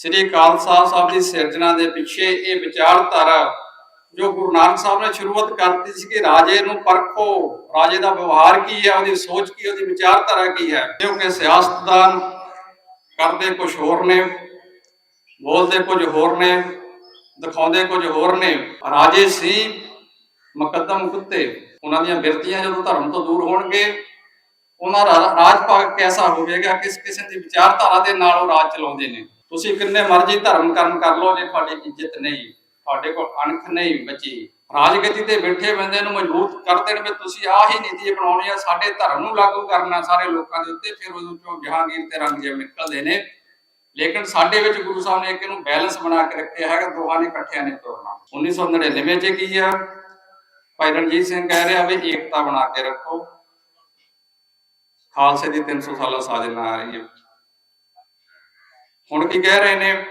ਸ੍ਰੀ ਅਕਾਲ ਤਖ਼ਤ ਸਾਹਿਬ ਦੀ ਸਿਰਜਣਾ ਦੇ ਪਿੱਛੇ ਇਹ ਵਿਚਾਰਧਾਰਾ ਜੋ ਗੁਰੂ ਨਾਨਕ ਸਾਹਿਬ ਨੇ ਸ਼ੁਰੂਆਤ ਕਰਤੀ ਸੀ ਕਿ ਰਾਜੇ ਨੂੰ ਪਰਖੋ, ਰਾਜੇ ਦਾ ਵਿਵਹਾਰ ਕੀ ਹੈ, ਉਹਦੀ ਸੋਚ ਕੀ ਉਹਦੀ ਵਿਚਾਰਧਾਰਾ ਕੀ ਹੈ ਕਿਉਂਕਿ ਸਿਆਸਤਦਾਨ ਕਰਦੇ ਕੁਝ ਹੋਰ ਨੇ, ਬੋਲਦੇ ਕੁਝ ਹੋਰ ਨੇ, ਦਿਖਾਉਂਦੇ ਕੁਝ ਹੋਰ ਨੇ। ਰਾਜੇ ਸੀ ਮੁਕੱਦਮ ਕੁੱਤੇ, ਉਹਨਾਂ ਦੀਆਂ ਬਿਰਤੀਆਂ ਜਦੋਂ ਧਰਮ ਤੋਂ ਦੂਰ ਹੋਣਗੇ, ਉਹਨਾਂ ਦਾ ਰਾਜ ਭਾਗ ਕੈਸਾ ਹੋਵੇਗਾ, ਕਿਸ ਕਿਸਮ ਦੀ ਵਿਚਾਰਧਾਰਾ ਦੇ ਨਾਲ ਉਹ ਰਾਜ ਚਲਾਉਂਦੇ ਨੇ। ਤੁਸੀਂ ਕਿੰਨੇ ਮਰਜ਼ੀ ਧਰਮ ਕਰਮ ਕਰ ਲਓ, ਜੇ ਤੁਹਾਡੀ ਇੱਜ਼ਤ ਨਹੀਂ, ਤੁਹਾਡੇ ਕੋਲ ਅਣਖ ਨਹੀਂ ਬਚੀ। ਰਾਜਗਤੀ ਤੇ ਬੈਠੇ ਬੰਦੇ ਨੂੰ ਮਜ਼ਬੂਤ ਕਰ ਦੇਣ ਵੀ ਤੁਸੀਂ ਆਹ ਹੀ ਨੀਤੀ ਅਪਣਾਉਣੀ ਆ, ਸਾਡੇ ਧਰਮ ਨੂੰ ਲਾਗੂ ਕਰਨਾ ਸਾਰੇ ਲੋਕਾਂ ਦੇ ਉੱਤੇ, ਫਿਰ ਉਹਦੇ ਚੋਂ ਜਹਾਂਗੀਰ ਤੇ ਰੰਗਜੀਤ ਨਿਕਲਦੇ ਨੇ। ਲੇਕਿਨ ਸਾਡੇ ਵਿੱਚ ਗੁਰੂ ਸਾਹਿਬ ਨੇ ਇੱਕ ਇਹਨੂੰ ਬੈਲੈਂਸ ਬਣਾ ਕੇ ਰੱਖਿਆ ਹੈਗਾ, ਦੋਹਾਂ ਨੇ ਇਕੱਠਿਆਂ ਨੇ ਤੁਰਨਾ 1999 ਚ ਕੀ ਆ? ਭਾਈ ਰਣਜੀਤ ਸਿੰਘ ਕਹਿ ਰਿਹਾ ਵੀ ਏਕਤਾ ਬਣਾ ਕੇ ਰੱਖੋ। ਖਾਲਸੇ ਦੀ 300 ਸਾਲਾ ਸਾਜਨਾ ਆ ਰਹੀ ਹੈ। ਹੁਣ ਕੀ ਕਹਿ ਰਹੇ ਨੇ?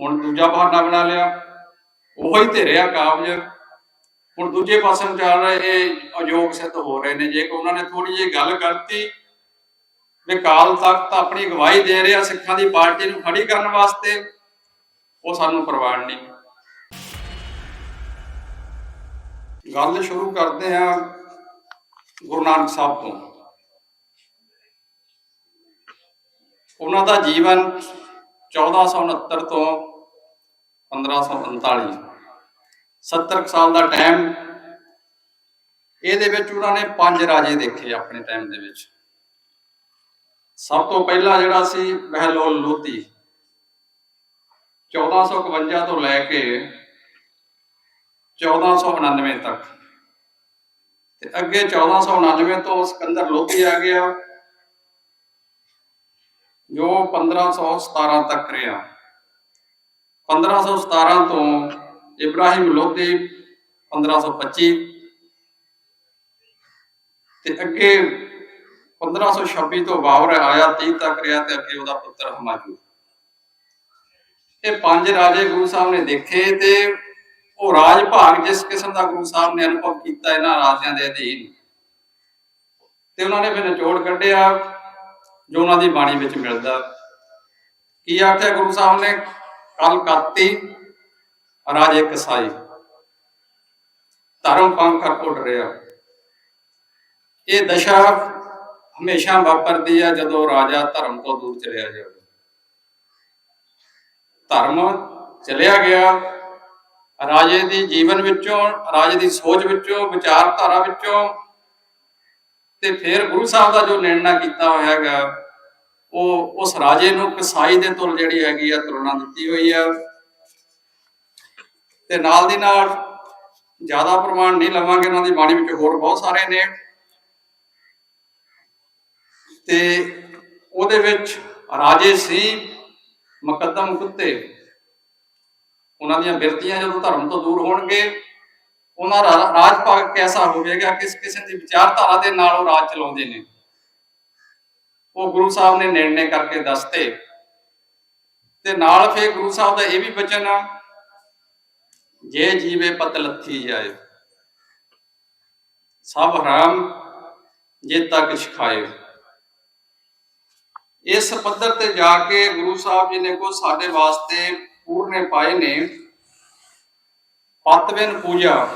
ਹੁਣ ਦੂਜਾ ਬਹਾਨਾ ਬਣਾ ਲਿਆ। ਉਹੀ ਤੇ ਕਾਬਜ। ਹੁਣ ਦੂਜੇ ਪਾਸੇ ਨੂੰ ਚੱਲ ਰਹੇ ਇਹ ਅਯੋਗ ਸਿੱਧ ਹੋ ਰਹੇ ਨੇ। ਜੇ ਕਿ ਉਹਨਾਂ ਨੇ ਥੋੜੀ ਜਿਹੀ ਗੱਲ ਕਰਤੀ, ਵੀ ਕਾਲ ਤਖਤ ਆਪਣੀ ਗਵਾਹੀ ਦੇ ਰਿਹਾ, ਸਿੱਖਾਂ ਦੀ ਪਾਰਟੀ ਨੂੰ ਖੜੀ ਕਰਨ ਵਾਸਤੇ, ਉਹ ਸਾਨੂੰ ਪ੍ਰਵਾਨ ਨਹੀਂ। ਗੱਲ ਸ਼ੁਰੂ ਕਰਦੇ ਹਾਂ ਗੁਰੂ ਨਾਨਕ ਸਾਹਿਬ ਤੋਂ। ਉਹਨਾਂ ਦਾ ਜੀਵਨ 1469 ਤੋਂ 1539 70 ਕੁ ਸਾਲ ਦਾ ਟਾਈਮ ਇਹਦੇ ਵਿੱਚ ਉਹਨਾਂ ਨੇ ਪੰਜ ਰਾਜੇ ਦੇਖੇ ਆਪਣੇ ਟਾਈਮ ਦੇ ਵਿੱਚ। ਸਭ ਤੋਂ ਪਹਿਲਾ ਜਿਹੜਾ ਸੀ ਬਹਿਲੋਲ ਲੋਧੀ। 1451 ਤੋਂ ਲੈ ਕੇ 1499 ਤੱਕ। ਤੇ ਅੱਗੇ 1499 ਤੋਂ ਸਿਕੰਦਰ ਲੋਧੀ ਆ ਗਿਆ। ਜੋ 1517 ਤੱਕ ਰਿਹਾ। 1517 ਤੋਂ ਇਬਰਾਹਿਮ ਲੋਧੀ 1525 ਤੇ ਅੱਗੇ 1526 ਤੋਂ ਬਾਬਰ ਆਇਆ 30 ਤੱਕ ਰਿਹਾ ਤੇ ਅੱਗੇ ਉਹਦਾ ਪੁੱਤਰ ਹਮਾਯੂ ਇਹ ਪੰਜ ਰਾਜੇ ਗੁਰੂ ਸਾਹਿਬ ਨੇ ਦੇਖੇ ਤੇ ਉਹ ਰਾਜ ਭਾਗ ਜਿਸ ਕਿਸਮ ਦਾ ਗੁਰੂ ਸਾਹਿਬ ਨੇ ਅਨੁਭਵ ਕੀਤਾ ਇਹਨਾਂ ਰਾਜਿਆਂ ਦੇ ਅਧੀਨ। ਤੇ ਉਹਨਾਂ ਨੇ ਫਿਰ ਨਿਚੋੜ ਕੱਢਿਆ। ਜੋ ਉਹਨਾਂ ਦੀ ਬਾਣੀ ਵਿੱਚ ਮਿਲਦਾ। ਕੀ ਆਖਿਆ ਗੁਰੂ ਸਾਹਿਬ ਨੇ? ਕਲ ਕਾਤੀ ਰਾਜੇ ਕਸਾਈ। ਧਰਮ ਪੰਖ ਉੱਡ ਰਿਹਾ। ਇਹ ਦਸ਼ਾ ਹਮੇਸ਼ਾ ਵਾਪਰਦੀ ਹੈ ਜਦੋਂ ਰਾਜਾ ਧਰਮ ਤੋਂ ਦੂਰ ਚਲਿਆ ਜਾਵੇ। ਧਰਮ ਚਲਿਆ ਗਿਆ, ਰਾਜੇ ਦੀ ਜੀਵਨ ਵਿੱਚੋਂ, ਰਾਜੇ ਦੀ ਸੋਚ ਵਿੱਚੋਂ, ਵਿਚਾਰਧਾਰਾ ਵਿੱਚੋਂ ਤੇ ਫਿਰ ਗੁਰੂ ਸਾਹਿਬ ਦਾ ਜੋ ਨਿਰਣਾ ਕੀਤਾ ਹੋਇਆ ਹੈਗਾ, ਉਹ ਉਸ ਰਾਜੇ ਨੂੰ ਕਸਾਈ ਦੇ ਤੁਲ ਜਿਹੜੀ ਹੈਗੀ ਆ ਤੁਲਨਾ ਦਿੱਤੀ ਹੋਈ ਆ। ਤੇ ਨਾਲ ਦੀ ਨਾਲ ਜ਼ਿਆਦਾ ਪ੍ਰਮਾਣ ਨਹੀਂ ਲਵਾਂਗੇ, ਉਹਨਾਂ ਦੀ ਬਾਣੀ ਵਿੱਚ ਹੋਰ ਬਹੁਤ ਸਾਰੇ ਨੇ। ਤੇ ਉਹਦੇ ਵਿੱਚ ਰਾਜੇ ਸੀ ਮੁਕੱਦਮ ਕੁੱਤੇ। ਉਹਨਾਂ ਦੀਆਂ ਬਿਰਤੀਆਂ ਜਦੋਂ ਧਰਮ ਤੋਂ ਦੂਰ ਹੋਣਗੇ ਉਹਨਾਂ ਦਾ ਰਾਜ ਭਾਗ ਕੈਸਾ ਹੋਵੇਗਾ ਕਿਸ ਕਿਸਮ ਦੀ ਵਿਚਾਰਧਾਰਾ ਦੇ ਨਾਲ ਉਹ ਰਾਜ ਚਲਾਉਂਦੇ ਨੇ। ਉਹ ਗੁਰੂ ਸਾਹਿਬ ਨੇ ਨਿਰਣੇ ਕਰਕੇ ਦੱਸਤੇ। ਤੇ ਨਾਲ ਫਿਰ ਗੁਰੂ ਸਾਹਿਬ ਦਾ ਇਹ ਵੀ ਬਚਨ ਆ, ਜੇ ਜੀਵੇ ਪਤ ਲੱਥੀ ਜਾਏ, ਸਭ ਹਰਾਮ ਜੇ ਤੱਕ ਸਿਖਾਏ। ਇਸ ਪੱਧਰ ਤੇ ਜਾ ਕੇ ਗੁਰੂ ਸਾਹਿਬ ਜੀ ਨੇ ਕੋ ਸਾਡੇ ਵਾਸਤੇ ਪੂਰਨੇ ਪਾਏ ਨੇ। ਪਤਵਿਨ ਪੂਜਾ।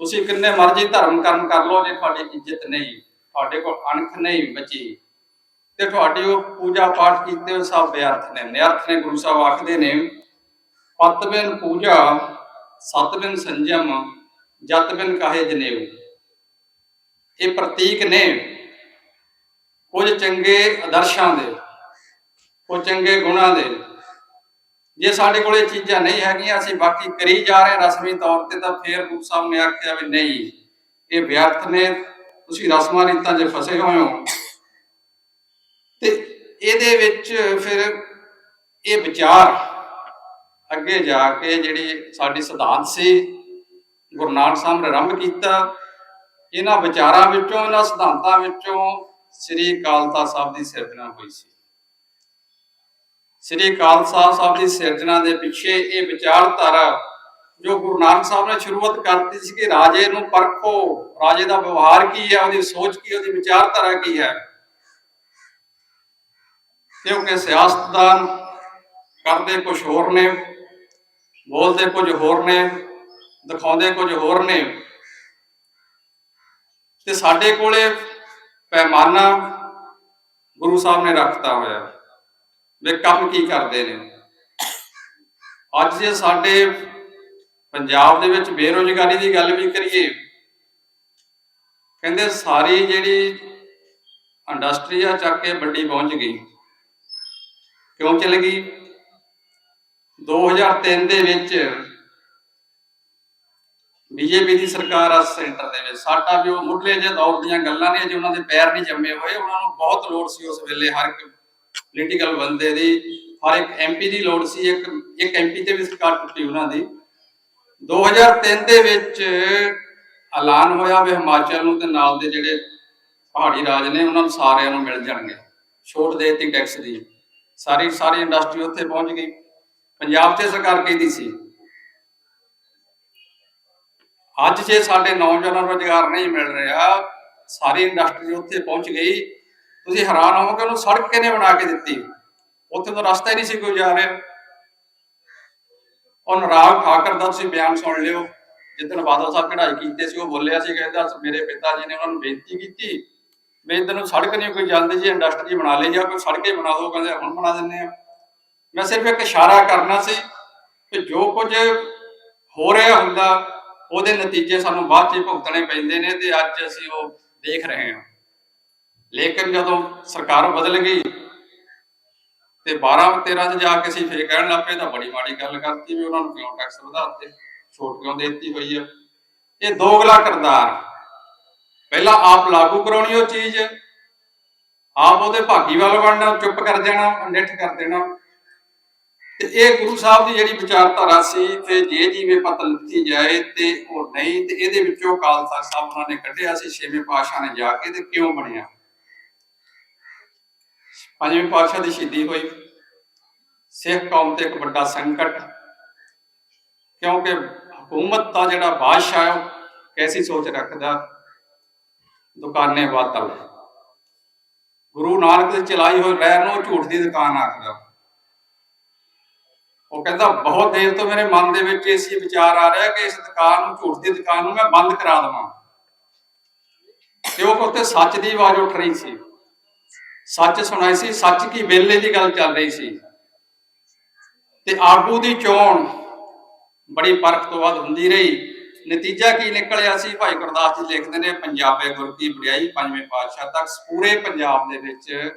ਤੁਸੀਂ ਕਿੰਨੇ ਮਰਜ਼ੀ ਧਰਮ ਕਰਮ ਕਰ ਲਓ, ਜੇ ਤੁਹਾਡੀ ਇੱਜ਼ਤ ਨਹੀਂ, ਤੁਹਾਡੇ ਕੋਲ ਅਣਖ ਨਹੀਂ ਬਚੀ, ਤੇ ਤੁਹਾਡੀ ਉਹ ਪੂਜਾ ਪਾਠ ਕੀਤੇ ਹੋਏ ਸਭ ਬੇਅਰਥ ਨੇ। ਨਿਰਰਥ ਨੇ, ਗੁਰੂ ਸਾਹਿਬ ਆਖਦੇ ਨੇ ਪਤਵਿਨ ਪੂਜਾ ਸਤਵਿਨ ਸੰਜਮ ਜਤਵਿਨ ਕਾਹੇ ਜਨੇਊ। ਇਹ ਪ੍ਰਤੀਕ ਨੇ ਕੁਝ ਚੰਗੇ ਆਦਰਸ਼ਾਂ ਦੇ, ਕੁਝ ਚੰਗੇ ਗੁਣਾਂ ਦੇ ਜੇ ਸਾਡੇ ਕੋਲ ਇਹ ਚੀਜ਼ਾਂ ਨਹੀਂ ਹੈਗੀਆਂ, ਅਸੀਂ ਬਾਕੀ ਕਰੀ ਜਾ ਰਹੇ ਹਾਂ ਰਸਮੀ ਤੌਰ ਤੇ, ਤਾਂ ਫੇਰ ਗੁਰੂ ਸਾਹਿਬ ਨੇ ਆਖਿਆ ਵੀ ਨਹੀਂ, ਇਹ ਵਿਅਰਥ ਨੇ, ਤੁਸੀਂ ਰਸਮਾਂ ਰੀਤਾਂ 'ਚ ਫਸੇ ਹੋਏ ਹੋ। ਤੇ ਇਹਦੇ ਵਿੱਚ ਫਿਰ ਇਹ ਵਿਚਾਰ ਅੱਗੇ ਜਾ ਕੇ ਜਿਹੜੀ ਸਾਡੀ ਸਿਧਾਂਤ ਸੀ, ਗੁਰੂ ਨਾਨਕ ਸਾਹਿਬ ਨੇ ਆਰੰਭ ਕੀਤਾ, ਇਹਨਾਂ ਵਿਚਾਰਾਂ ਵਿੱਚੋਂ, ਇਹਨਾਂ ਸਿਧਾਂਤਾਂ ਵਿੱਚੋਂ ਸ੍ਰੀ ਅਕਾਲ ਤਖ਼ਤ ਸਾਹਿਬ ਦੀ ਸਿਰਜਣਾ ਹੋਈ ਸੀ। ਸ੍ਰੀ ਅਕਾਲ ਤਖ਼ਤ ਸਾਹਿਬ ਦੀ ਸਿਰਜਣਾ ਦੇ ਪਿੱਛੇ ਇਹ ਵਿਚਾਰਧਾਰਾ ਜੋ ਗੁਰੂ ਨਾਨਕ ਸਾਹਿਬ ਨੇ ਸ਼ੁਰੂਆਤ ਕਰਤੀ ਸੀ ਕਿ ਰਾਜੇ ਨੂੰ ਪਰਖੋ, ਰਾਜੇ ਦਾ ਵਿਵਹਾਰ ਕੀ ਹੈ, ਉਹਦੀ ਸੋਚ ਕੀ ਉਹਦੀ ਵਿਚਾਰਧਾਰਾ ਕੀ ਹੈ। ਕਿਉਂਕਿ ਸਿਆਸਤਦਾਨ ਕਰਦੇ ਕੁਝ ਹੋਰ ਨੇ, ਬੋਲਦੇ ਕੁਝ ਹੋਰ ਨੇ, ਦਿਖਾਉਂਦੇ ਕੁਝ ਹੋਰ ਨੇ। ਤੇ ਸਾਡੇ ਕੋਲੇ ਪੈਮਾਨਾ ਗੁਰੂ ਸਾਹਿਬ ਨੇ ਰੱਖਤਾ ਹੋਇਆ। ਵੀ ਕੰਮ ਕੀ ਕਰਦੇ ਨੇ। ਅੱਜ ਜੇ ਸਾਡੇ ਪੰਜਾਬ ਦੇ ਵਿੱਚ ਬੇਰੋਜ਼ਗਾਰੀ ਦੀ ਗੱਲ ਵੀ ਕਰੀਏ, ਕਹਿੰਦੇ ਸਾਰੀ ਜਿਹੜੀ ਇੰਡਸਟਰੀ ਆ ਚੱਕ ਕੇ ਵੱਡੀ ਪਹੁੰਚ ਗਈ। ਕਿਉਂ ਚਲ ਗਈ? 2003 ਦੇ ਵਿੱਚ ਬੀਜੇਪੀ ਦੀ ਸਰਕਾਰ ਆ ਸੈਂਟਰ ਦੇ ਵਿੱਚ। ਸਾਡਾ ਵੀ ਉਹ ਮੁੱਢਲੇ ਜੇ ਦੌਰ ਦੀਆਂ ਗੱਲਾਂ ਨੇ, ਜੇ ਉਹਨਾਂ ਦੇ ਪੈਰ ਨਹੀਂ ਜੰਮੇ ਹੋਏ, ਉਹਨਾਂ ਨੂੰ ਬਹੁਤ ਲੋੜ ਸੀ ਉਸ ਵੇਲੇ ਹਰ ਇੱਕ ਪੋਲੀਟੀਕਲ ਬੰਦੇ ਦੀ, ਹਰ ਇੱਕ ਐਮਪੀ ਦੀ ਲੋੜ ਸੀ, ਇੱਕ ਇੱਕ ਐਮਪੀ ਤੇ ਵੀ ਸਰਕਾਰ ਟੁੱਟੀ ਉਹਨਾਂ ਦੀ। 2003 ਦੇ ਵਿੱਚ ਐਲਾਨ ਹੋਇਆ ਵੀ ਹਿਮਾਚਲ ਨੂੰ ਤੇ ਨਾਲ ਦੇ ਜਿਹੜੇ ਪਹਾੜੀ ਰਾਜ ਨੇ, ਉਹਨਾਂ ਨੂੰ ਸਾਰਿਆਂ ਨੂੰ ਮਿਲ ਜਾਣਗੇ। ਛੋਟ ਦੇ ਦਿੱਤੀ ਟੈਕਸ ਦੀ। ਸਾਰੀ ਸਾਰੀ ਇੰਡਸਟਰੀ ਉੱਥੇ ਪਹੁੰਚ ਗਈ। ਪੰਜਾਬ ਤੇ ਸਰਕਾਰ ਕਹਿੰਦੀ ਸੀ? ਅੱਜ ਜੇ ਸਾਡੇ ਨੌਜਵਾਨਾਂ ਨੂੰ ਰੁਜ਼ਗਾਰ ਨਹੀਂ ਮਿਲ ਰਿਹਾ, ਸਾਰੀ ਇੰਡਸਟਰੀ ਉੱਥੇ ਪਹੁੰਚ ਗਈ। ਤੁਸੀਂ ਹੈਰਾਨ ਹੋਵੋਗੇ, ਉਹਨੂੰ ਸੜਕ ਕਿਹਨੇ ਬਣਾ ਕੇ ਦਿੱਤੀ? ਉੱਥੇ ਤਾਂ ਰਸਤਾ ਹੀ ਨਹੀਂ ਸੀ ਕੋਈ ਜਾ ਰਿਹਾ। ਉਹ ਨਰਾਗ ਠਾਕਰ ਦਾ ਤੁਸੀਂ ਬਿਆਨ ਸੁਣ ਲਿਓ। ਜਿੱਦਣ ਬਾਦਲ ਸਾਹਿਬ ਕਢਾਈ ਕੀਤੇ ਸੀ, ਉਹ ਬੋਲਿਆ ਸੀ ਕਹਿੰਦਾ ਮੇਰੇ ਪਿਤਾ ਜੀ ਨੇ ਉਹਨਾਂ ਨੂੰ ਬੇਨਤੀ ਕੀਤੀ। ਵੀ ਇੱਧਰ ਨੂੰ ਸੜਕ ਨਹੀਂ, ਕੋਈ ਜਾਂਦੀ ਜੀ ਇੰਡਸਟਰੀ ਬਣਾ ਲਈ ਜਾਂ ਕੋਈ ਸੜਕੇ ਬਣਾ ਦਿਓ ਕਹਿੰਦੇ ਹੁਣ ਬਣਾ ਦਿੰਦੇ ਆ। ਮੈਂ ਸਿਰਫ ਇੱਕ ਇਸ਼ਾਰਾ ਕਰਨਾ ਸੀ ਕਿ ਜੋ ਕੁਝ ਹੋ ਰਿਹਾ ਹੁੰਦਾ, ਉਹਦੇ ਨਤੀਜੇ ਸਾਨੂੰ ਬਾਅਦ ਚ ਹੀ ਭੁਗਤਣੇ ਪੈਂਦੇ ਨੇ ਤੇ ਅੱਜ ਅਸੀਂ ਉਹ ਦੇਖ ਰਹੇ ਹਾਂ। ਲੇਕਿਨ ਜਦੋਂ ਸਰਕਾਰ ਬਦਲ ਗਈ ਤੇ 12 13 ਚ ਜਾ ਕੇ ਅਸੀਂ ਫੇਰ ਕਹਿਣ ਲੱਪੇ ਤਾਂ ਬੜੀ ਮਾੜੀ ਗੱਲ ਕਰਤੀ ਵੀ ਉਹਨਾਂ ਨੂੰ ਕਿਉਂ ਟੈਕਸ ਵਧਾਤੇ, ਛੋਟ ਕਿਉਂ ਦੇ ਦਿੱਤੀ ਹੋਈ ਆ। ਇਹ ਦੋਗਲਾ ਕਰਦਾਰ। ਪਹਿਲਾਂ ਆਪ ਲਾਗੂ ਕਰਾਉਣੀ ਉਹ ਚੀਜ਼, ਆਪ ਉਹਦੇ ਭਾਗੀ ਵੱਲ ਬਣਨਾ ਚੁੱਪ ਕਰ ਜਾਣਾ ਨਿੱਠ ਕਰ ਦੇਣਾ। ਤੇ ਇਹ ਗੁਰੂ ਸਾਹਿਬ ਦੀ ਜਿਹੜੀ ਵਿਚਾਰਧਾਰਾ ਸੀ ਤੇ ਜੇ ਜੀਵੇ ਪਤ ਲਿਖੀ ਜਾਏ ਤੇ ਉਹ ਨਹੀਂ, ਤੇ ਇਹਦੇ ਵਿੱਚੋਂ ਅਕਾਲ ਤਖਤ ਸਾਹਿਬ ਉਹਨਾਂ ਨੇ ਕੱਢਿਆ ਸੀ, ਛੇਵੇਂ ਪਾਤਸ਼ਾਹ ਨੇ ਜਾ ਕੇ ਤੇ ਕਿਉਂ ਬਣਿਆ? ਪੰਜਵੇਂ ਪਾਤਸ਼ਾਹ ਦੀ ਸ਼ਹੀਦੀ ਹੋਈ। ਸਿੱਖ ਕੌਮ ਤੇ ਇੱਕ ਵੱਡਾ ਸੰਕਟ। ਕਿਉਂਕਿ ਹਕੂਮਤ ਦਾ ਜਿਹੜਾ ਬਾਦਸ਼ਾਹ ਹੈ, ਉਹ ਕੈਸੀ ਸੋਚ ਰੱਖਦਾ? ਦੁਕਾਨੇ ਬਾਤਲ ਗੁਰੂ ਨਾਨਕ ਦੇ ਚਲਾਈ ਹੋਈ ਲਹਿਰ ਨੂੰ ਝੂਠ ਦੀ ਦੁਕਾਨ ਆਖਦਾ। ਉਹ ਕਹਿੰਦਾ, ਬਹੁਤ ਦੇਰ ਤੋਂ ਮੇਰੇ ਮਨ ਦੇ ਵਿੱਚ ਇਸ ਵਿਚਾਰ ਆ ਰਿਹਾ ਕਿ ਇਸ ਦੁਕਾਨ ਨੂੰ, ਝੂਠ ਦੀ ਦੁਕਾਨ ਨੂੰ ਮੈਂ ਬੰਦ ਕਰਾ ਦੇਵਾਂ। ਤੇ ਉਹ ਉੱਤੇ ਸੱਚ ਦੀ ਆਵਾਜ਼ ਉੱਠ ਰਹੀ ਸੀ। ਸੱਚ ਸੁਣਾਈ ਸੀ, ਸੱਚ ਕੀ ਵੇਲੇ ਦੀ ਗੱਲ ਚੱਲ ਰਹੀ ਸੀ। ਤੇ ਆਗੂ ਦੀ ਚੋਣ ਬੜੀ ਪਰਖ ਤੋਂ ਬਾਅਦ ਹੁੰਦੀ ਰਹੀ। ਨਤੀਜਾ ਕੀ ਨਿਕਲਿਆ ਸੀ? ਭਾਈ ਗੁਰਦਾਸ ਜੀ ਲਿਖਦੇ ਨੇ, ਪੰਜਾਬੇ ਗੁਰ ਕੀ ਵਡਿਆਈ, ਪੰਜਵੇਂ ਪਾਤਸ਼ਾਹ ਤੱਕ ਪੂਰੇ ਪੰਜਾਬ ਦੇ ਵਿੱਚ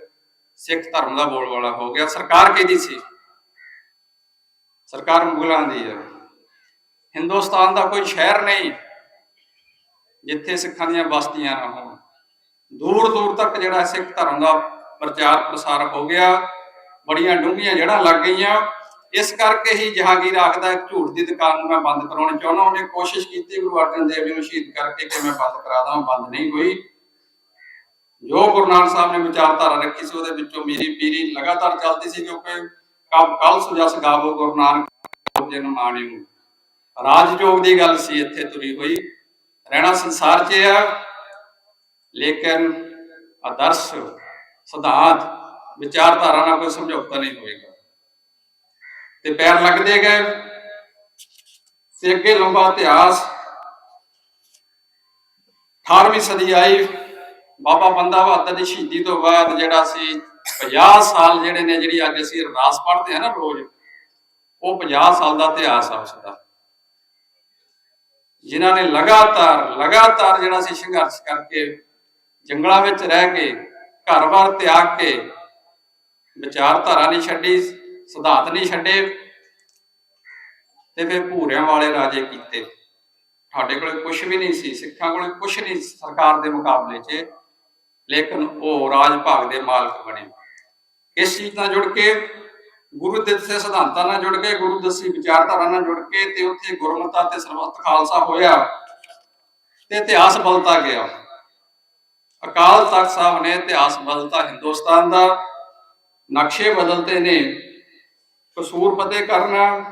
ਸਿੱਖ ਧਰਮ ਦਾ ਬੋਲਬਾਲਾ ਹੋ ਗਿਆ। ਸਰਕਾਰ ਕਿਹਦੀ ਸੀ? ਸਰਕਾਰ ਮੁਗਲਾਂ ਦੀ ਹੈ ਹਿੰਦੁਸਤਾਨ ਦਾ ਕੋਈ ਸ਼ਹਿਰ ਨਹੀਂ, ਜਿੱਥੇ ਸਿੱਖਾਂ ਦੀਆਂ ਬਸਤੀਆਂ ਨਾ ਹੋਣ। ਦੂਰ ਦੂਰ ਤੱਕ ਜਿਹੜਾ ਸਿੱਖ ਧਰਮ ਦਾ ਪ੍ਰਚਾਰ ਪ੍ਰਸਾਰ ਹੋ ਗਿਆ, ਬੜੀਆਂ ਡੂੰਘੀਆਂ ਜੜ੍ਹਾਂ ਲੱਗ ਗਈਆਂ। ਇਸ ਕਰਕੇ ਹੀ ਜਹਾਂਗੀਰ ਆਖਦਾ ਝੂਠ ਦੀ ਦੁਕਾਨ ਨੂੰ ਮੈਂ ਬੰਦ ਕਰਾਉਣੀ ਚਾਹੁੰਦਾ ਉਹਨੇ ਕੋਸ਼ਿਸ਼ ਕੀਤੀ, ਗੁਰੂ ਅਰਜਨ ਦੇਵ ਜੀ ਨੂੰ ਸ਼ਹੀਦ ਕਰਕੇ ਕਿ ਮੈਂ ਬੰਦ ਕਰਾ ਦਾਂ, ਬੰਦ ਨਹੀਂ ਹੋਈ। ਜੋ ਗੁਰੂ ਨਾਨਕ ਸਾਹਿਬ ਨੇ ਵਿਚਾਰਧਾਰਾ ਰੱਖੀ ਸੀ, ਉਹਦੇ ਵਿੱਚੋਂ ਮੇਰੀ ਪੀਰੀ ਲਗਾਤਾਰ ਚੱਲਦੀ ਸੀ, ਕਿਉਂਕਿ ਕਬ ਕੱਲ ਸੁਜਸ ਗਾਵੋ ਗੁਰੂ ਨਾਨਕ ਜੀ ਨੂੰ ਮਾਣੇ ਨੂੰ ਰਾਜਯੋਗ ਦੀ ਗੱਲ ਸੀ, ਇੱਥੇ ਤੁਰੀ ਹੋਈ। ਰਹਿਣਾ ਸੰਸਾਰ 'ਚ ਆ। ਲੇਕਿਨ ਆਦਰਸ਼ ਸਿਧਾਂਤ, ਵਿਚਾਰਧਾਰਾ ਨਾਲ ਕੋਈ ਸਮਝੌਤਾ ਨਹੀਂ ਹੋਏਗਾ। ਤੇ ਪੈਰ ਲੱਗਦੇ ਗਏ। ਤੇ ਅੱਗੇ ਲੰਬਾ ਇਤਿਹਾਸ। 18ਵੀਂ ਸਦੀ ਆਈ। ਬਾਬਾ ਬੰਦਾ ਬਹਾਦਰ ਦੀ ਸ਼ਹੀਦੀ ਤੋਂ ਬਾਅਦ ਜਿਹੜਾ ਸੀ 50 ਸਾਲ ਜਿਹੜੇ ਨੇ, ਜਿਹੜੀ ਅੱਜ ਅਸੀਂ ਅਰਦਾਸ ਪੜ੍ਹਦੇ ਆ ਨਾ ਰੋਜ਼, ਉਹ 50 ਸਾਲ ਦਾ ਇਤਿਹਾਸ ਆ ਉਸਦਾ ਜਿਨ੍ਹਾਂ ਨੇ ਲਗਾਤਾਰ ਲਗਾਤਾਰ ਜਿਹੜਾ ਸੀ ਸੰਘਰਸ਼ ਕਰਕੇ, ਜੰਗਲਾਂ ਵਿੱਚ ਰਹਿ ਕੇ ਘਰ-ਬਾਰ ਤਿਆਗ ਕੇ ਵਿਚਾਰਧਾਰਾ ਨਹੀਂ ਛੱਡੀ, ਸਿਧਾਂਤ ਨਹੀਂ ਛੱਡੇ ਤੇ ਫਿਰ ਭੂਰਿਆਂ ਵਾਲੇ ਰਾਜੇ ਕੀਤੇ। ਸਾਡੇ ਕੋਲ ਕੁਝ ਵੀ ਨਹੀਂ ਸੀ, ਸਿੱਖਾਂ ਕੋਲ ਕੁਝ ਨਹੀਂ ਸਰਕਾਰ ਦੇ ਮੁਕਾਬਲੇ 'ਚ, ਲੇਕਿਨ ਉਹ ਰਾਜ ਭਾਗ ਦੇ ਮਾਲਕ ਬਣੇ। ਇਸ ਚੀਜ਼ ਨਾਲ ਜੁੜ ਕੇ, ਗੁਰੂ ਦੇ ਦਿੱਤੇ ਸਿਧਾਂਤਾਂ ਨਾਲ ਜੁੜ ਕੇ, ਗੁਰੂ ਦੱਸੀ ਵਿਚਾਰਧਾਰਾ ਨਾਲ ਜੁੜ ਕੇ ਤੇ ਉੱਥੇ ਗੁਰਮਤਾ ਤੇ ਸਰਬੱਤ ਖਾਲਸਾ ਹੋਇਆ ਤੇ ਇਤਿਹਾਸ ਬਦਲਦਾ ਗਿਆ। ਅਕਾਲ ਤਖਤ ਸਾਹਿਬ ਨੇ ਇਤਿਹਾਸ ਬਦਲਤਾ ਹਿੰਦੁਸਤਾਨ ਦਾ, ਨਕਸ਼ੇ ਬਦਲਤੇ ਨੇ, ਕਸੂਰ ਪਤੇ ਕਰਨਾ,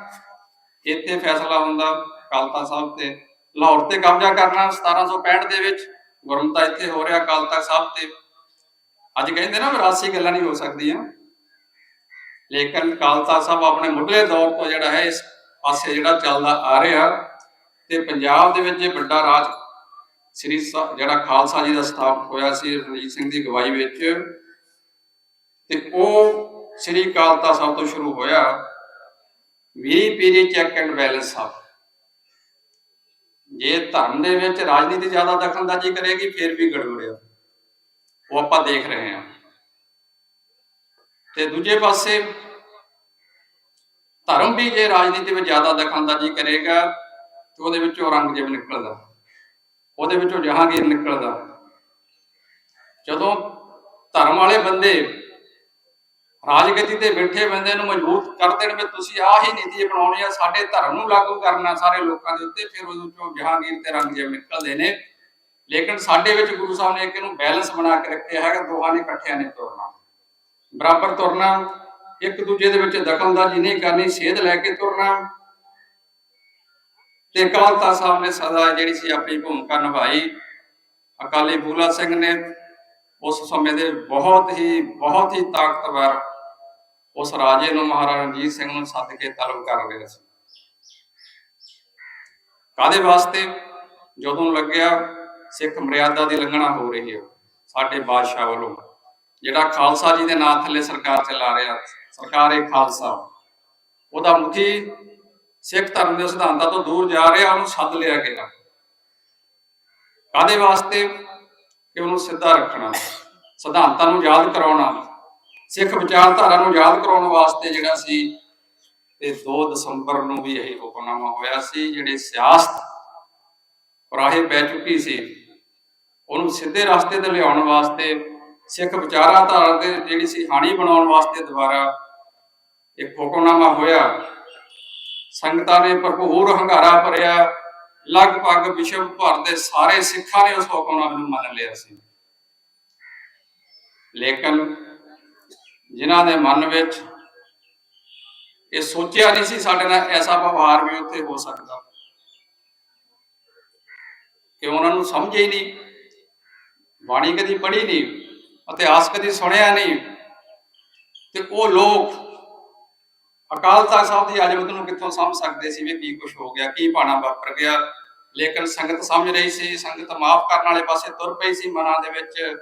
ਇੱਥੇ ਫੈਸਲਾ ਹੁੰਦਾ ਅਕਾਲ ਸਾਹਿਬ ਤੇ, ਲਾਹੌਰ ਤੇ ਕਬਜ਼ਾ ਕਰਨਾ 1765 ਦੇ ਵਿੱਚ ਗੁਰਮਤਾ ਇੱਥੇ ਹੋ ਰਿਹਾ ਅਕਾਲ ਤਖਤ ਸਾਹਿਬ ਤੇ। ਅੱਜ ਕਹਿੰਦੇ ਨਾ ਵਿਰਾਸੀ ਗੱਲਾਂ ਨਹੀਂ ਹੋ ਸਕਦੀਆਂ। ਲੇਕਿਨ ਕਾਲਤਾ ਸਾਹਿਬ ਆਪਣੇ ਮੁੱਢਲੇ ਦੌਰ ਤੋਂ ਜਿਹੜਾ ਹੈ, ਇਸ ਪਾਸੇ ਜਿਹੜਾ ਚੱਲਦਾ ਆ ਰਿਹਾ। ਤੇ ਪੰਜਾਬ ਦੇ ਵਿੱਚ ਜੇ ਵੱਡਾ ਰਾਜ ਸ੍ਰੀ ਜਿਹੜਾ ਖਾਲਸਾ ਜੀ ਦਾ ਸਥਾਪਿਤ ਹੋਇਆ ਸੀ ਰਣਜੀਤ ਸਿੰਘ ਦੀ ਅਗਵਾਈ ਵਿੱਚ ਤੇ ਉਹ ਸ੍ਰੀ ਕਾਲਤਾ ਸਾਹਿਬ ਤੋਂ ਸ਼ੁਰੂ ਹੋਇਆ। ਵੀ ਪੀਰੀ ਚੈੱਕ ਐਂਡ ਬੈਲੈਂਸ ਸਾਹਿਬ। ਜੇ ਧਰਮ ਦੇ ਵਿੱਚ ਰਾਜਨੀਤੀ ਜ਼ਿਆਦਾ ਦਖਲਅੰਦਾਜ਼ੀ ਕਰੇਗੀ, ਫਿਰ ਵੀ ਗੜਬੜਿਆ ਉਹ ਆਪਾਂ ਦੇਖ ਰਹੇ ਹਾਂ। ਤੇ ਦੂਜੇ ਪਾਸੇ ਧਰਮ ਵੀ ਜੇ ਰਾਜਨੀਤੀ ਵਿੱਚ ਜ਼ਿਆਦਾ ਦਖਲਅੰਦਾਜ਼ੀ ਕਰੇਗਾ, ਤੇ ਉਹਦੇ ਵਿੱਚੋਂ ਔਰੰਗਜ਼ੇਬ ਨਿਕਲਦਾ। ਉਹਦੇ ਵਿੱਚੋਂ ਜਹਾਂਗੀਰ ਨਿਕਲਦਾ। ਜਦੋਂ ਧਰਮ ਵਾਲੇ ਬੰਦੇ ਰਾਜਗੱਦੀ ਤੇ ਬੈਠੇ ਬੰਦੇ ਨੂੰ ਮਜ਼ਬੂਤ ਕਰ ਦੇਣ ਵੀ ਤੁਸੀਂ ਆਹ ਹੀ ਨੀਤੀ ਬਣਾਉਣੀ ਆ, ਸਾਡੇ ਧਰਮ ਨੂੰ ਲਾਗੂ ਕਰਨਾ ਸਾਰੇ ਲੋਕਾਂ ਦੇ ਉੱਤੇ, ਫਿਰ ਉਹਦੇ ਵਿੱਚੋਂ ਜਹਾਂਗੀਰ ਤੇ ਔਰੰਗਜ਼ੇਬ ਨਿਕਲਦੇ ਨੇ। ਲੇਕਿਨ ਸਾਡੇ ਵਿੱਚ ਗੁਰੂ ਸਾਹਿਬ ਨੇ ਇੱਕ ਇਹਨੂੰ ਬੈਲੈਂਸ ਬਣਾ ਕੇ ਰੱਖਿਆ ਹੈਗਾ, ਦੋਹਾਂ ਨੇ ਇਕੱਠਿਆਂ ਨੇ ਤੁਰਨਾ। ਬਰਾਬਰ ਤੁਰਨਾ, ਇੱਕ ਦੂਜੇ ਦੇ ਵਿੱਚ ਦਖਲਅੰਦਾਜ਼ੀ ਨਹੀਂ ਕਰਨੀ, ਸੇਧ ਲੈ ਕੇ ਤੁਰਨਾ। ਤੇ ਕਾਲਤਾ ਸਾਹਿਬ ਨੇ ਸਦਾ ਜਿਹੜੀ ਸੀ ਆਪਣੀ ਭੂਮਿਕਾ ਨਿਭਾਈ। ਅਕਾਲੀ ਫੂਲਾ ਸਿੰਘ ਨੇ ਉਸ ਸਮੇਂ ਦੇ ਬਹੁਤ ਹੀ ਬਹੁਤ ਹੀ ਤਾਕਤਵਰ ਉਸ ਰਾਜੇ ਨੂੰ ਮਹਾਰਾਜਾ ਰਣਜੀਤ ਸਿੰਘ ਨੂੰ ਸੱਦ ਕੇ ਤਲਬ ਕਰ ਰਿਹਾ ਸੀ। ਕਾਦੇ ਵਾਸਤੇ? ਜਦੋਂ ਲੱਗਿਆ ਸਿੱਖ ਮਰਿਆਦਾ ਦੀ ਲੰਘਣਾ ਹੋ ਰਹੀ ਹੈ ਸਾਡੇ ਬਾਦਸ਼ਾਹ ਵੱਲੋਂ, ਜਿਹੜਾ ਖਾਲਸਾ ਜੀ ਦੇ ਨਾਂ ਥੱਲੇ ਸਰਕਾਰ ਚਲਾ ਰਿਹਾ, ਸਰਕਾਰ ਇਹ ਖਾਲਸਾ। ਉਹਦਾ ਮੁਖੀ ਸਿੱਖ ਧਰਮ ਦੇ ਸਿਧਾਂਤਾਂ ਤੋਂ ਦੂਰ ਜਾ ਰਿਹਾ, ਉਹਨੂੰ ਸੱਦ ਲਿਆ ਗਿਆ। ਕਾਦੇ ਵਾਸਤੇ? ਕਿ ਉਹਨੂੰ ਸਿੱਧਾ ਰੱਖਣਾ। ਸਿਧਾਂਤਾਂ ਨੂੰ ਯਾਦ ਕਰਾਉਣਾ। ਸਿੱਖ ਵਿਚਾਰਧਾਰਾ ਨੂੰ ਯਾਦ ਕਰਾਉਣ ਵਾਸਤੇ ਜਿਹੜਾ ਸੀ, ਤੇ 2 ਦਸੰਬਰ ਨੂੰ ਵੀ ਇਹ ਹੁਕਮਨਾਮਾ ਹੋਇਆ ਸੀ, ਜਿਹੜੇ ਸਿਆਸਤ ਰਾਹੇ ਪੈ ਚੁੱਕੀ ਸੀ, ਉਹਨੂੰ ਸਿੱਧੇ ਰਸਤੇ ਤੇ ਲਿਆਉਣ ਵਾਸਤੇ, ਸਿੱਖ ਵਿਚਾਰਧਾਰਾ ਦੇ ਜਿਹੜੀ ਸੀ ਹਾਣੀ ਬਣਾਉਣ ਵਾਸਤੇ ਦੁਬਾਰਾ ਇੱਕ ਹੁਕਮਨਾਮਾ ਹੋਇਆ। ਸੰਗਤਾਂ ਨੇ ਭਰਪੂਰ ਹੰਗਾਰਾ ਭਰਿਆ। ਲਗਭਗ ਵਿਸ਼ਵ ਭਰ ਦੇ ਸਾਰੇ ਸਿੱਖਾਂ ਨੇ ਉਸ ਹੁਕਮਨਾਮੇ ਨੂੰ ਮੰਨ ਲਿਆ ਸੀ। ਲੇਕਿਨ ਜਿਨ੍ਹਾਂ ਦੇ ਮਨ ਵਿੱਚ ਇਹ ਸੋਚਿਆ ਨਹੀਂ ਸੀ ਸਾਡੇ ਨਾਲ ਐਸਾ ਵਿਵਹਾਰ ਵੀ ਉੱਥੇ ਹੋ ਸਕਦਾ। ਕਿ ਉਹਨਾਂ ਨੂੰ ਸਮਝ ਹੀ ਨਹੀਂ। ਬਾਣੀ ਕਦੀ ਪੜ੍ਹੀ ਨਹੀਂ, ਇਤਿਹਾਸ ਕਦੀ ਸੁਣਿਆ ਨਹੀਂ। ਤੇ ਉਹ ਲੋਕ ਅਕਾਲ ਤਖਤ ਸਾਹਿਬ ਦੀ ਅਜਮਤ ਨੂੰ ਕਿੱਥੋਂ ਸਮਝ ਸਕਦੇ ਸੀ ਵੀ ਕੀ ਕੁਝ ਹੋ ਗਿਆ, ਕੀ ਭਾਣਾ ਵਾਪਰ ਗਿਆ। ਲੇਕਿਨ ਸੰਗਤ ਸਮਝ ਰਹੀ ਸੀ, ਸੰਗਤ ਮਾਫ ਕਰਨ ਵਾਲੇ ਪਾਸੇ ਤੁਰ ਪਈ ਸੀ ਮਨਾਂ ਦੇ ਵਿੱਚ।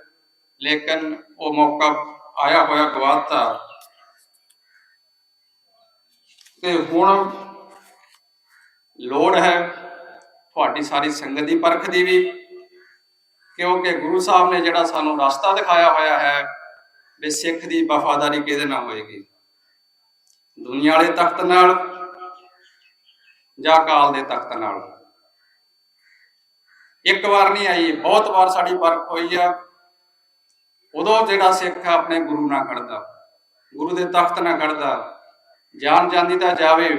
ਲੇਕਿਨ ਉਹ ਮੌਕਾ ਆਇਆ ਹੋਇਆ ਗਵਾਤਾ। ਤੇ ਹੁਣ ਲੋੜ ਹੈ ਤੁਹਾਡੀ ਸਾਰੀ ਸੰਗਤ ਦੀ ਪਰਖ ਦੀ ਵੀ, ਕਿਉਂਕਿ ਗੁਰੂ ਸਾਹਿਬ ਨੇ ਜਿਹੜਾ ਸਾਨੂੰ ਰਸਤਾ ਦਿਖਾਇਆ ਹੋਇਆ ਹੈ ਵੀ ਸਿੱਖ ਦੀ ਵਫਾਦਾਰੀ ਕਿਹਦੇ ਨਾਲ ਹੋਏਗੀ? ਦੁਨੀਆ ਵਾਲੇ ਤਖਤ ਨਾਲ ਜਾਂ ਕਾਲ ਦੇ ਤਖਤ ਨਾਲ। ਇੱਕ ਵਾਰ ਨਹੀਂ ਆਈ, ਬਹੁਤ ਵਾਰ ਸਾਡੀ ਪਰਖ ਹੋਈ ਆ। ਉਦੋਂ ਜਿਹੜਾ ਸਿੱਖ ਆਪਣੇ ਗੁਰੂ ਨਾਲ ਖੜਦਾ। ਗੁਰੂ ਦੇ ਤਖਤ ਨਾਲ ਖੜਦਾ। ਜਾਨ ਜਾਂਦੀ ਤਾਂ ਜਾਵੇ।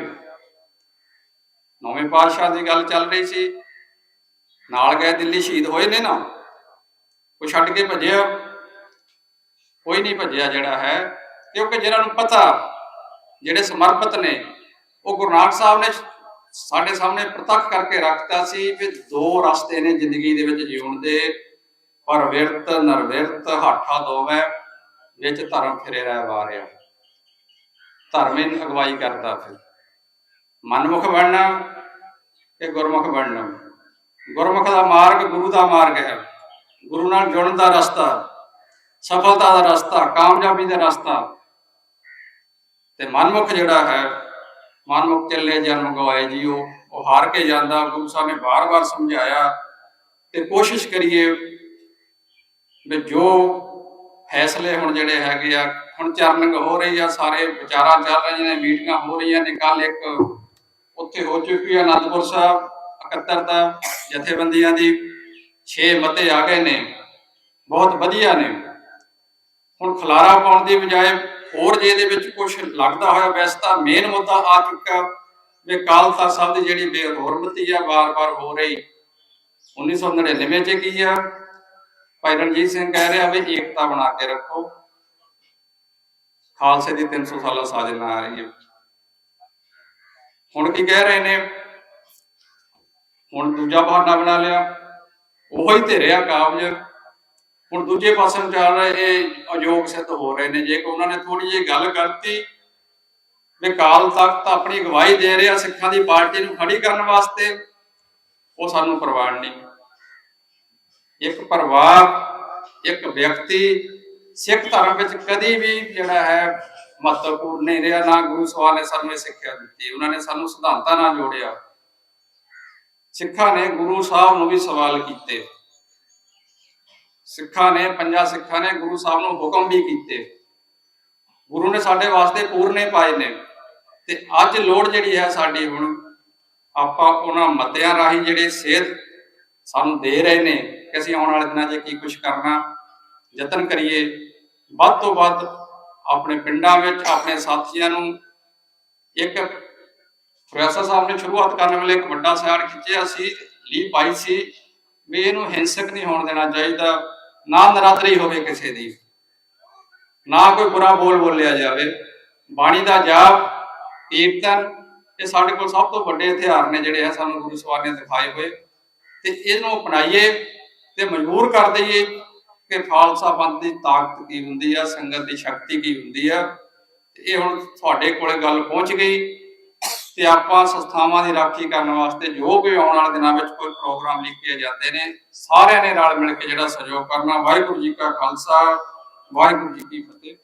ਨੌਵੇਂ ਪਾਤਸ਼ਾਹ ਦੀ ਗੱਲ ਚੱਲ ਰਹੀ ਸੀ। ਨਾਲ ਗਏ ਦਿੱਲੀ, ਸ਼ਹੀਦ ਹੋਏ ਨੇ ਨਾ। ਕੋਈ ਛੱਡ ਕੇ ਭੱਜਿਆ। ਕੋਈ ਨਹੀਂ ਭੱਜਿਆ ਜਿਹੜਾ ਹੈ, ਕਿਉਂਕਿ ਜਿਹਨਾਂ ਨੂੰ ਪਤਾ ਜਿਹੜੇ ਸਮਰਪਿਤ ਨੇ, ਉਹ ਗੁਰੂ ਨਾਨਕ ਸਾਹਿਬ ਨੇ ਸਾਡੇ ਸਾਹਮਣੇ ਪ੍ਰਤੱਖ ਕਰਕੇ ਰੱਖਤਾ ਸੀ ਵੀ ਦੋ ਰਸਤੇ ਨੇ ਜ਼ਿੰਦਗੀ ਦੇ ਵਿੱਚ ਜਿਉਣ ਦੇ। ਪਰ ਵਿਰਤ, ਨਰਵਿਰਤ, ਹਾਠਾ ਦੋਵੇਂ ਵਿੱਚ ਧਰਮ ਫਿਰੇ ਰਹਿ ਵਾਰਿਆ। ਧਰਮ ਨੂੰ ਅਗਵਾਈ ਕਰਦਾ ਫਿਰ। ਮਨਮੁਖ ਬਣਨਾ ਤੇ ਗੁਰਮੁਖ ਬਣਨਾ? ਗੁਰਮੁਖ ਦਾ ਮਾਰਗ ਗੁਰੂ ਦਾ ਮਾਰਗ ਹੈ। ਗੁਰੂ ਨਾਲ ਜੁੜਨ ਦਾ ਰਸਤਾ, ਸਫਲਤਾ ਦਾ ਰਸਤਾ, ਕਾਮਯਾਬੀ ਦਾ ਰਸਤਾ। ਤੇ ਮਨਮੁਖ ਜਿਹੜਾ ਹੈ, ਮਨਮੁਖ ਚੱਲੇ ਜਨਮ ਗਵਾਏ ਜੀਓ, ਉਹ ਹਾਰ ਕੇ ਜਾਂਦਾ, ਗੁਰੂ ਸਾਹਿਬ ਨੇ ਬਾਰ-ਬਾਰ ਸਮਝਾਇਆ ਤੇ ਕੋਸ਼ਿਸ਼ ਕਰੀਏ ਵੀ ਜੋ ਫੈਸਲੇ ਹੁਣ ਜਿਹੜੇ ਹੈਗੇ ਆ, ਹੁਣ ਚਰਨਿੰਗ ਹੋ ਰਹੀ ਆ, ਸਾਰੇ ਵਿਚਾਰਾਂ ਚੱਲ ਰਹੀਆਂ ਨੇ, ਮੀਟਿੰਗਾਂ ਹੋ ਰਹੀਆਂ ਨੇ ਕੱਲ ਇੱਕ ਉੱਥੇ ਹੋ ਚੁੱਕੀ ਆ ਅਨੰਦਪੁਰ ਸਾਹਿਬ 71 ਦਾ, ਜਥੇਬੰਦੀਆਂ ਦੀ 6 ਮਤੇ ਆ ਗਏ ਨੇ, ਬਹੁਤ ਵਧੀਆ ਨੇ। ਹੁਣ ਖਲਾਰਾ ਪਾਉਣ ਦੀ ਬਜਾਏ ਹੋਰ ਜੇ ਇਹਦੇ ਵਿੱਚ ਕੁਝ ਲੱਗਦਾ ਹੋਇਆ, ਵੈਸੇ ਤਾਂ ਮੇਨ ਮੁੱਦਾ ਆ ਚੁੱਕਾ ਵੀ ਕਾਲ ਸਾਹਿਬ ਦੀ ਜਿਹੜੀ ਬੇਹਰਮਤੀ ਆ, ਵਾਰ-ਵਾਰ ਹੋ ਰਹੀ। 1999 ਚ ਕੀ ਆ? ਭਾਈ ਰਣਜੀਤ ਸਿੰਘ ਕਹਿ ਰਿਹਾ ਵੀ ਏਕਤਾ ਬਣਾ ਕੇ ਰੱਖੋ। ਖਾਲਸੇ ਦੀ 300 ਸਾਲਾ ਸਾਜਨਾ ਆ ਰਹੀ ਹੈ ਹੁਣ ਕੀ ਕਹਿ ਰਹੇ ਨੇ? ਹੁਣ ਦੂਜਾ ਬਹਾਨਾ ਬਣਾ ਲਿਆ। ਉਹੀ ਧਿਰਿਆ ਕਾਬਜ ਹੁਣ ਦੂਜੇ ਪਾਸੇ ਨੂੰ ਚੱਲ ਰਹੇ ਇਹ ਅਯੋਗ ਸਿੱਧ ਹੋ ਰਹੇ ਨੇ। ਜੇ ਕਿ ਉਹਨਾਂ ਨੇ ਥੋੜੀ ਜਿਹੀ ਗੱਲ ਕਰਤੀ, ਵੀ ਕਾਲ ਤਖਤ ਆਪਣੀ ਅਗਵਾਈ ਦੇ ਰਿਹਾ, ਸਿੱਖਾਂ ਦੀ ਪਾਰਟੀ ਨੂੰ ਖੜੀ ਕਰਨ ਵਾਸਤੇ, ਉਹ ਸਾਨੂੰ ਪ੍ਰਵਾਨ ਨਹੀਂ। ਇੱਕ ਪਰਿਵਾਰ, ਇੱਕ ਵਿਅਕਤੀ ਸਿੱਖ ਧਰਮ ਵਿੱਚ ਕਦੀ ਵੀ ਜਿਹੜਾ ਹੈ ਮਹੱਤਵਪੂਰਨ ਨਹੀਂ ਰਿਹਾ, ਨਾ ਗੁਰੂ ਸਾਹਿਬ ਨੇ ਸਾਨੂੰ ਇਹ ਸਿੱਖਿਆ ਦਿੱਤੀ। ਉਹਨਾਂ ਨੇ ਸਾਨੂੰ ਸਿਧਾਂਤਾਂ ਨਾਲ ਜੋੜਿਆ। ਸਿੱਖਾਂ ਨੇ ਗੁਰੂ ਸਾਹਿਬ ਨੂੰ ਵੀ ਸਵਾਲ ਕੀਤੇ। ਸਿੱਖਾਂ ਨੇ, ਪੰਜਾਂ ਸਿੱਖਾਂ ਨੇ ਗੁਰੂ ਸਾਹਿਬ ਨੂੰ ਹੁਕਮ ਵੀ ਕੀਤੇ। ਗੁਰੂ ਨੇ ਸਾਡੇ ਵਾਸਤੇ ਪੂਰਨੇ ਪਾਏ ਨੇ। ਤੇ ਅੱਜ ਲੋੜ ਜਿਹੜੀ ਹੈ ਸਾਡੀ ਹੁਣ, ਆਪਾਂ ਉਹਨਾਂ ਮਤਿਆਂ ਰਾਹੀਂ ਜਿਹੜੇ ਸੇਧ ਸਾਨੂੰ ਦੇ ਰਹੇ ਨੇ ਕਿ ਅਸੀਂ ਆਉਣ ਵਾਲੇ ਦਿਨਾਂ 'ਚ ਕੀ ਕੁਝ ਕਰਨਾ, ਯਤਨ ਕਰੀਏ। ਵੱਧ ਤੋਂ ਵੱਧ ਆਪਣੇ ਪਿੰਡਾਂ ਵਿੱਚ ਆਪਣੇ ਸਾਥੀਆਂ ਨੂੰ ਇੱਕ ਪ੍ਰੋਫੈਸਰ ਸਾਹਿਬ ਨੇ ਸ਼ੁਰੂਆਤ ਕਰਨ ਵੇਲੇ ਇੱਕ ਵੱਡਾ ਸਿਆੜ ਖਿੱਚਿਆ ਸੀ ਲੀ ਪਾਈ ਸੀ ਵੀ ਇਹਨੂੰ ਹਿੰਸਕ ਨਹੀਂ ਹੋਣ ਦੇਣਾ ਚਾਹੀਦਾ। ਨਾ ਨਰਾਦਰੀ ਹੋਵੇ ਕਿਸੇ ਦੀ, ਨਾ ਕੋਈ ਬੁਰਾ ਬੋਲ ਬੋਲਿਆ ਜਾਵੇ। ਬਾਣੀ ਦਾ ਜਾਪ, ਕੀਰਤਨ, ਇਹ ਸਾਡੇ ਕੋਲ ਸਭ ਤੋਂ ਵੱਡੇ ਹਥਿਆਰ ਨੇ ਜਿਹੜੇ ਆ ਸਾਨੂੰ ਗੁਰੂ ਸਵਾਰ ਨੇ ਦਿਖਾਏ ਹੋਏ। ਤੇ ਇਹਨੂੰ ਅਪਣਾਈਏ ਤੇ ਮਜਬੂਰ ਕਰ ਦਈਏ ਕਿ ਖਾਲਸਾ ਪੰਥ ਦੀ ਤਾਕਤ ਕੀ ਹੁੰਦੀ ਆ, ਸੰਗਤ ਦੀ ਸ਼ਕਤੀ ਕੀ ਹੁੰਦੀ ਆ। ਇਹ ਹੁਣ ਤੁਹਾਡੇ ਕੋਲੇ ਗੱਲ ਪਹੁੰਚ ਗਈ। ਤੇ ਆਪਾਂ ਸੰਸਥਾਵਾਂ ਦੀ ਰਾਖੀ ਕਰਨ ਵਾਸਤੇ ਜੋ ਕੋਈ ਆਉਣ ਵਾਲੇ ਦਿਨਾਂ ਵਿੱਚ ਕੋਈ ਪ੍ਰੋਗਰਾਮ ਲਿਖੇ ਜਾਂਦੇ ਨੇ, ਸਾਰਿਆਂ ਨੇ ਰਲ ਮਿਲ ਕੇ ਜਿਹੜਾ ਸਹਿਯੋਗ ਕਰਨਾ। ਵਾਹਿਗੁਰੂ ਜੀ ਕਾ ਖਾਲਸਾ, ਵਾਹਿਗੁਰੂ ਜੀ ਕੀ ਫਤਿਹ।